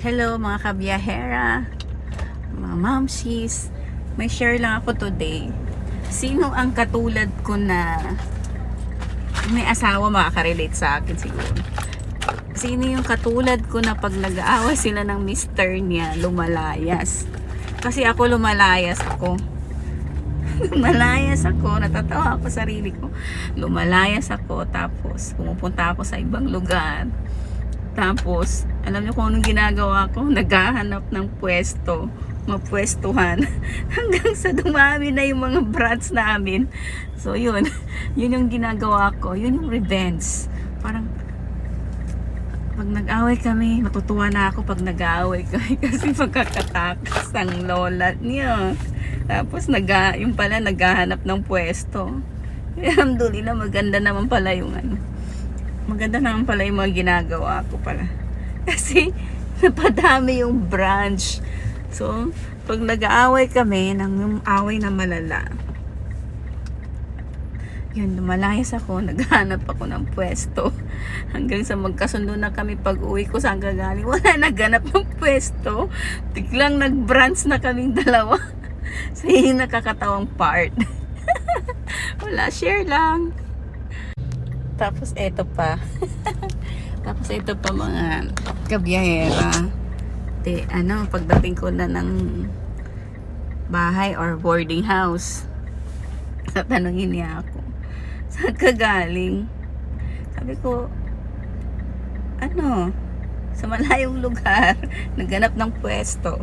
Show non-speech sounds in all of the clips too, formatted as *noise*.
Hello mga kabiyahera, mga mamshis. May share lang ako today. Sino ang katulad ko na may asawa makaka-relate sa akin siguro? Sino yung katulad ko na pag nag-aaway sila ng mister niya, lumalayas? Kasi ako lumalayas ako. *laughs* lumalayas ako, natatawa ako sa sarili ko. Lumalayas ako, tapos pumupunta ako sa ibang lugar. Tapos, alam niyo kung anong ginagawa ko? *laughs* Naghahanap ng pwesto, mapwestuhan. *laughs* Hanggang sa dumami na yung mga brats namin. So, yun. *laughs* Yun yung ginagawa ko. Yun yung revenge. Parang, pag nag-away kami, matutuwa na ako pag nag-away kami kasi magkakatakas ang lola niya. Tapos, nag yung pala, naghahanap ng pwesto. Alhamdulillah, maganda naman pala yung ano maganda naman pala yung mga ginagawa ko pala. *laughs* Kasi, napadami yung branch. So, pag nag-aaway kami, ng yung away na malala, yun, lumalayas ako, *laughs* naghanap ako ng pwesto. Hanggang sa magkasundo na kami pag uwi ko saan gagaling. Wala naghanap ng pwesto. Tiglang nag-branch na kaming dalawa. *laughs* Yung nakakatawang part. Wala, share lang. Tapos eto pa. *laughs* Tapos ito pa mga kabiyahera. Te, ano, pagdating ko na ng bahay or boarding house. *laughs* Tatanungin niya ako. Saan ka galing? Sabi ko, ano, sa malayong lugar, *laughs* nagganap ng pwesto.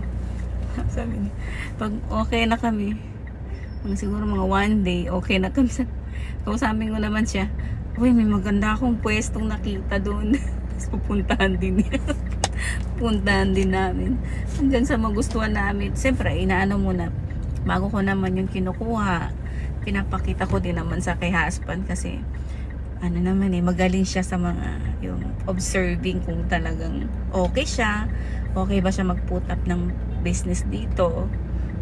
Sabi niya, pag okay na kami, mga siguro mga one day, okay na kami sa, kausapin ko naman siya, Uy, may maganda akong pwestong nakita doon. *laughs* Tapos pupuntahan din niya. *laughs* pupuntahan din namin. Hanggang sa magustuhan namin. Siyempre, inaano muna. Bago ko naman yung kinukuha, pinapakita ko din naman sa kay husband kasi ano naman eh, magaling siya sa mga yung observing kung talagang okay siya. Okay ba siya mag-put up ng business dito.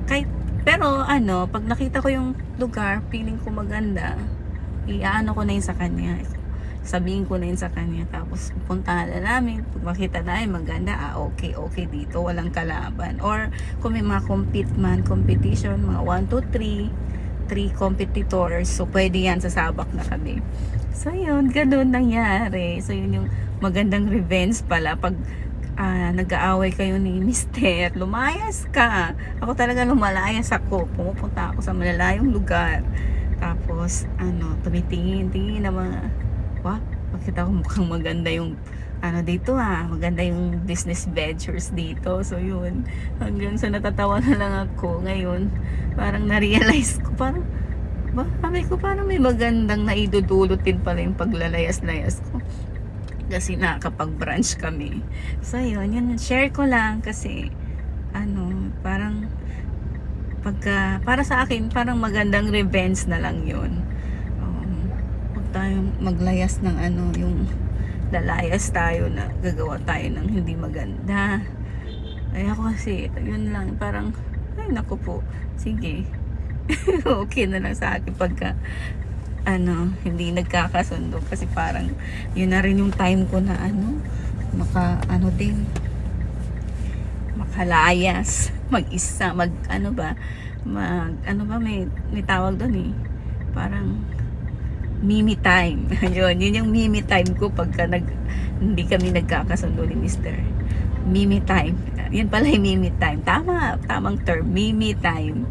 Kahit, pero ano, pag nakita ko yung lugar, feeling ko maganda, iaano ko na yun sa kanya. Sabihin ko na yun sa kanya. Tapos, pupuntahan na namin. Pag makita na ay maganda, ah, okay, okay dito. Walang kalaban. Or, kung may mga compete man, competition, mga 1, 2, 3, 3 competitors. So, pwede yan, sasabak na kami. So, yun, ganun nangyari. So, yun yung magandang revenge pala. Pag ah, nag-aaway kayo ni Mister, lumayas ka. Ako talaga lumalayas ako. Pumupunta ako sa malalayong lugar. Tapos, ano, tumitingin, tingin na mga, wah, bakit ako mukhang maganda yung, ano dito ah, maganda yung business ventures dito. So, yun. Hanggang sa natatawa na lang ako ngayon. Parang na-realize ko, parang, ba, sabi ko, parang may magandang naidudulot din pala yung paglalayas-layas ko. Kasi nakakapag-branch kami. So, yun, yun, share ko lang kasi, ano, parang, pagka, para sa akin, parang magandang revenge na lang yun. Um, huwag tayong maglayas ng ano, yung lalayas tayo na gagawa tayo ng hindi maganda. Ay ako kasi, yun lang, parang, ay naku po, sige. *laughs* okay na lang sa akin pagka, ano, hindi nagkakasundo kasi parang yun na rin yung time ko na ano, maka, ano din, makalayas, mag-isa, mag ano ba, mag ano ba may may tawag doon eh. Parang mimi time. *laughs* yun, yun yung mimi time ko pagka nag hindi kami nagkakasundo ni Mr. Mimi time. Yun pala yung mimi time. Tama, tamang term, mimi time.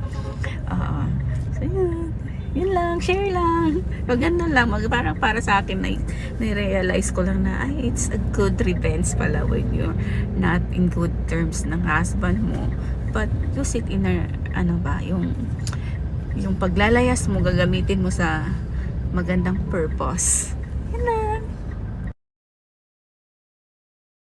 Ah, so yun. Yun lang, share lang. Pag ganun lang, mag, parang para sa akin na realize ko lang na ay, it's a good revenge pala when you're not in good terms ng husband mo. But use it in a, ano ba, yung yung paglalayas mo, gagamitin mo sa magandang purpose.